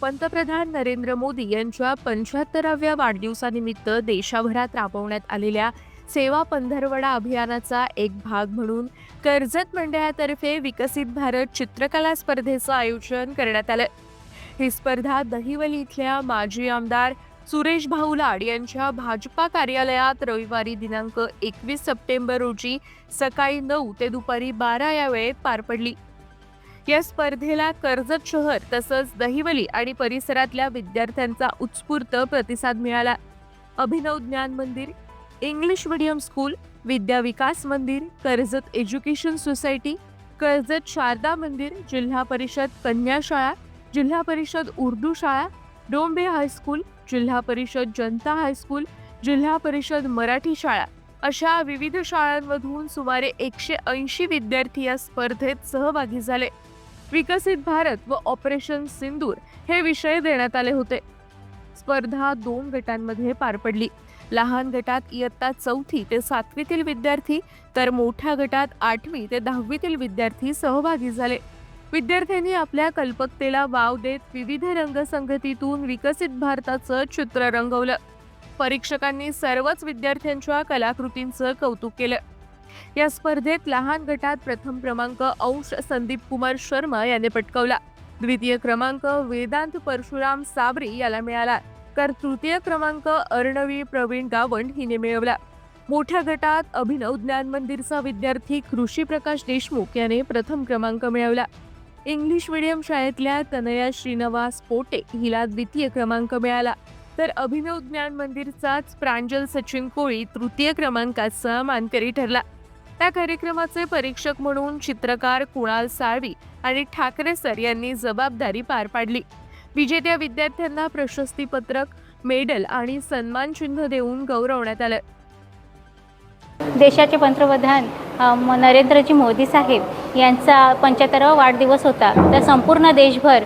पंतप्रधान नरेंद्र मोदी यांच्या पंच्याहत्तराव्या वाढदिवसानिमित्त देशाभरात राबवण्यात आलेल्या सेवा पंधरवडा अभियानाचा एक भाग म्हणून कर्जत मंडळातर्फे विकसित भारत चित्रकला स्पर्धेचं आयोजन करण्यात आलं. ही स्पर्धा दहिवली इथल्या माजी आमदार सुरेश भाऊ लाड यांच्या भाजपा कार्यालयात रविवारी दिनांक एकवीस सप्टेंबर रोजी सकाळी नऊ ते दुपारी बारा या वेळेत पार पडली. या स्पर्धेला कर्जत शहर तसंच दहिवली आणि परिसरातल्या विद्यार्थ्यांचा उत्स्फूर्त प्रतिसाद मिळाला. Abhinav Gyan Mandir English medium school Vidya Vikas Mandir Karjat education society Karjat Sharada Mandir Zilla Parishad कन्या शाळा जिल्हा परिषद उर्दू शाळा डोंबे हायस्कूल जिल्हा परिषद जनता हायस्कूल जिल्हा परिषद मराठी शाळा अशा विविध शाळांमधून सुमारे एकशे ऐंशी विद्यार्थी या स्पर्धेत सहभागी झाले. विकसित भारत व ऑपरेशन सिंदूर हे विषय देण्यात आले होते. स्पर्धा दोन गटांमध्ये पार पडली. लहान गटात इयत्ता चौथी ते सातवीतील विद्यार्थी तर मोठ्या गटात आठवी ते दहावीतील विद्यार्थी सहभागी झाले. विद्यार्थ्यांनी आपल्या कल्पकतेला वाव देत विविध रंगसंगतीतून विकसित भारताचं चित्र रंगवलं. परीक्षकांनी सर्वच विद्यार्थ्यांच्या कलाकृतींचं कौतुक केलं. या स्पर्धेत लहान गटात प्रथम क्रमांक अंश संदीप कुमार शर्मा याने पटकावला. द्वितीय क्रमांक वेदांत परशुराम साबरी याला मिळाला. तर तृतीय क्रमांक अर्णवी प्रवीण गावंड हिने मिळवला. मोठ्या गटात अभिनव ज्ञान मंदिरचा विद्यार्थी कृषी प्रकाश देशमुख याने प्रथम क्रमांक मिळवला. इंग्लिश मीडियम शाळेतल्या तनया श्रीनिवास पोटे हिला द्वितीय क्रमांक मिळाला. तर अभिनव ज्ञान मंदिरचाच प्रांजल सचिन कोळी तृतीय क्रमांकाचा मानकरी ठरला. त्या कार्यक्रमाचे परीक्षक म्हणून चित्रकार कुणाल साळवी आणि ठाकरे सर यांनी जबाबदारी पार पाडली. विजेत्या विद्यार्थ्यांना प्रशस्तीपत्रक मेडल आणि सन्मान चिन्ह देऊन गौरवण्यात आलं. देशाचे पंतप्रधान नरेंद्रजी मोदी साहेब यांचा पंच्याहत्तरावा वाढदिवस होता. तर संपूर्ण देशभर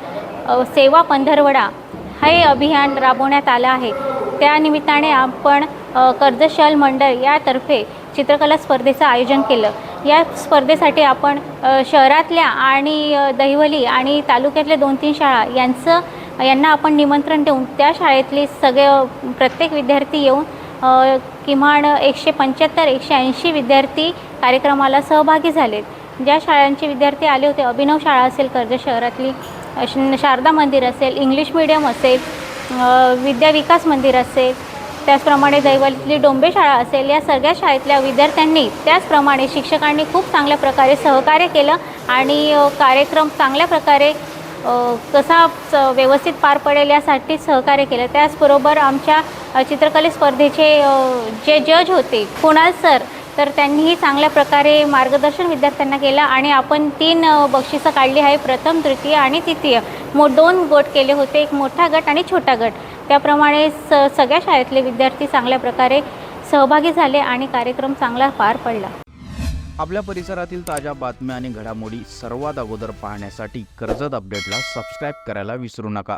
सेवा पंधरवडा हे अभियान राबवण्यात आलं आहे. त्यानिमित्ताने आपण कर्जशाल मंडळ यातर्फे चित्रकला स्पर्धेचं आयोजन केलं. या स्पर्धेसाठी आपण शहरातल्या आणि दहिवली आणि तालुक्यातल्या दोन तीन शाळा यांचं यांना आपण निमंत्रण देऊन त्या शाळेतले सगळे प्रत्येक विद्यार्थी येऊन किमान एकशे पंच्याहत्तर एकशे ऐंशी विद्यार्थी कार्यक्रमाला सहभागी झालेत. ज्या शाळांचे विद्यार्थी आले होते अभिनव शाळा असेल कर्जत शहरातली श- शारदा मंदिर असेल इंग्लिश मिडियम असेल विद्याविकास विद्या विकास मंदिर असेल त्याचप्रमाणे दैवलीतली डोंबे शाळा असेल या सगळ्या शाळेतल्या विद्यार्थ्यांनी त्याचप्रमाणे शिक्षकांनी खूप चांगल्या प्रकारे सहकार्य केलं आणि कार्यक्रम चांगल्या प्रकारे कसा स- व्यवस्थित पार पडेल यासाठी सहकार्य केलं. त्याचबरोबर आमच्या चित्रकले स्पर्धेचे जे जज होते कुणाल सर तर त्यांनीही चांगल्या प्रकारे मार्गदर्शन विद्यार्थ्यांना केलं आणि आपण तीन बक्षिसं काढली आहे प्रथम तृतीय आणि तृतीय. मो दोन गट केले होते एक मोठा गट आणि छोटा गट. त्याप्रमाणे स सगळ्या शाळेतले विद्यार्थी चांगल्या प्रकारे सहभागी झाले आणि कार्यक्रम चांगला पार पडला. आपल्या परिसरातील ताज्या बातम्या आणि घडामोडी सर्वात अगोदर पाहण्यासाठी कर्जत अपडेटला सबस्क्राईब करायला विसरू नका.